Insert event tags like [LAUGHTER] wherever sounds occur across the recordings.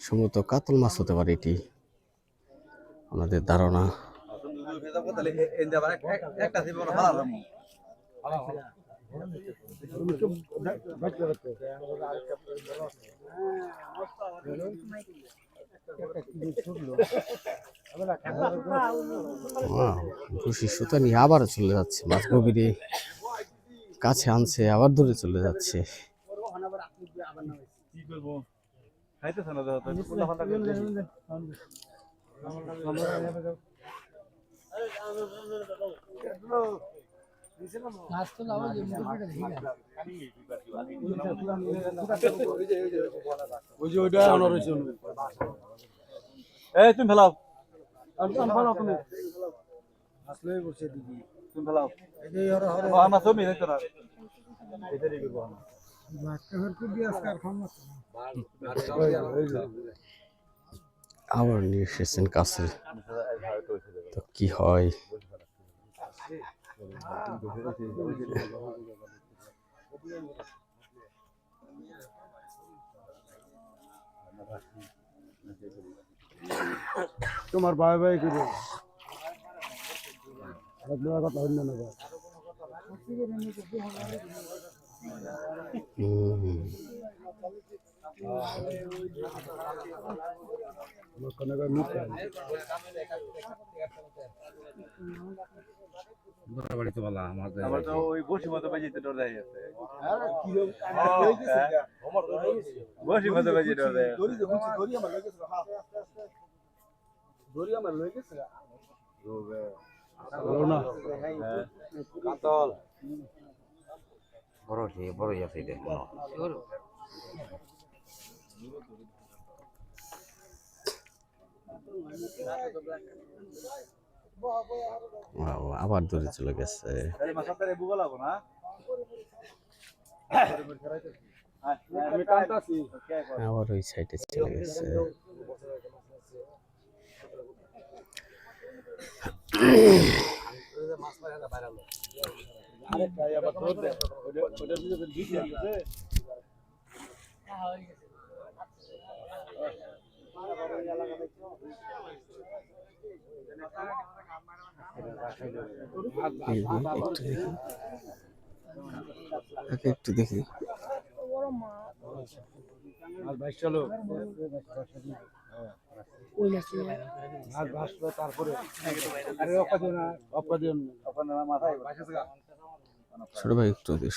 সম্ভবত কাতল মাছ হতে পারে এটি। আমাদের ধারণা। খুশি সুতা নিয়ে আবার চলে যাচ্ছে মাছ গভীরে। কাছে আনছে, আবার ধরে চলে যাচ্ছে। করব খাইতেছে না দাদা তুমি এই তুমি ফেলাও। আসলে বসে দিবি তুমি ফেলাও। আমার তুমি দেখতে না [LAUGHS] আবার নিয়ে এসেছেন কাছে। তো কি হয়? তোমার ভাই ভাই করে আপনার কথা হইল না ভাই। বসি মতো বাজিতে ডর দেয় আছে বসি মতো বাজি ডর দেয় আছে। বড় বড় আছে আবার ধরে চলে গেছে। আবার ওই সাইডে চলে গেছে। আরে ভাই আবার একটু দেখি। ছোট ভাই একটু দেশ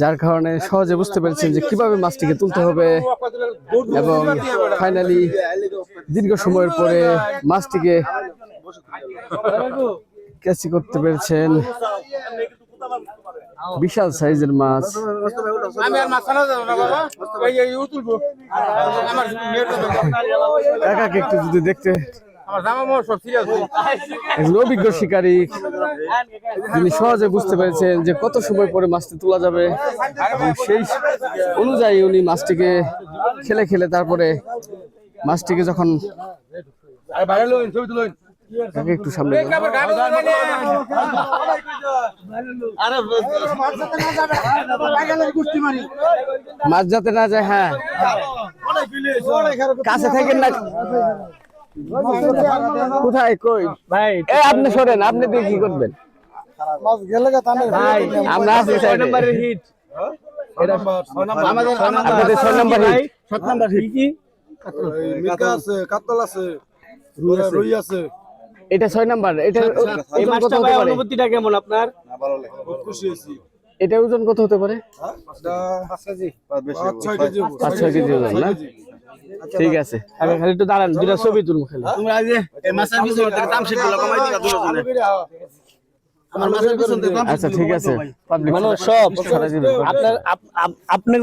যার কারণে সহজে বুঝতে পেরেছেন যে কীভাবে মাছটিকে তুলতে হবে। এবং ফাইনালি দীর্ঘ সময়ের পরে মাছটিকে ক্যাচি করতে পেরেছেন। বিশাল সাইজের মাছ। কাকাকে একটু যদি দেখতে একজন অভিজ্ঞ শিকারী তিনি সহজে বুঝতে পেরেছেন যে কত সময় পরে মাছটি তোলা যাবে এবং সেই অনুযায়ী উনি মাছটিকে খেলে খেলে তারপরে মাছটিকে যখন তাকে একটু সামনে মাছ যাতে না যায় হ্যাঁ। কাছে থাকেন না। কোথায়? কই? ভাই এ আপনি সরেন আপনি দিয়ে কি করবেন? মাছ গেলে গা তানে ভাই আমরা আছি নম্বরের হিট। আমাদের আপনাদের ছয় নম্বর হিট সাত নম্বর হিট। কি মিকা আছে কাতল আছে রুই আছে। এটা ছয় নাম্বার এটা এই মাছটা ভাই অনুভূতিটা কেমন আপনার? খুব খুশি হয়েছি। এটা ওজন কত হতে পারে? পাঁচ কেজি। হব। কেজি ওজন না? ঠিক আছে আমি খালি একটু দাঁড়ান দুটা ছবি তুলবো খালি তুমি আজ এই মাছের পিছনে থেকে দাম শিটগুলো কমাই দিবা জনে আমার মাছের পিছনে থেকে দাম আচ্ছা ঠিক আছে পাবলিক সব আপনার আপনি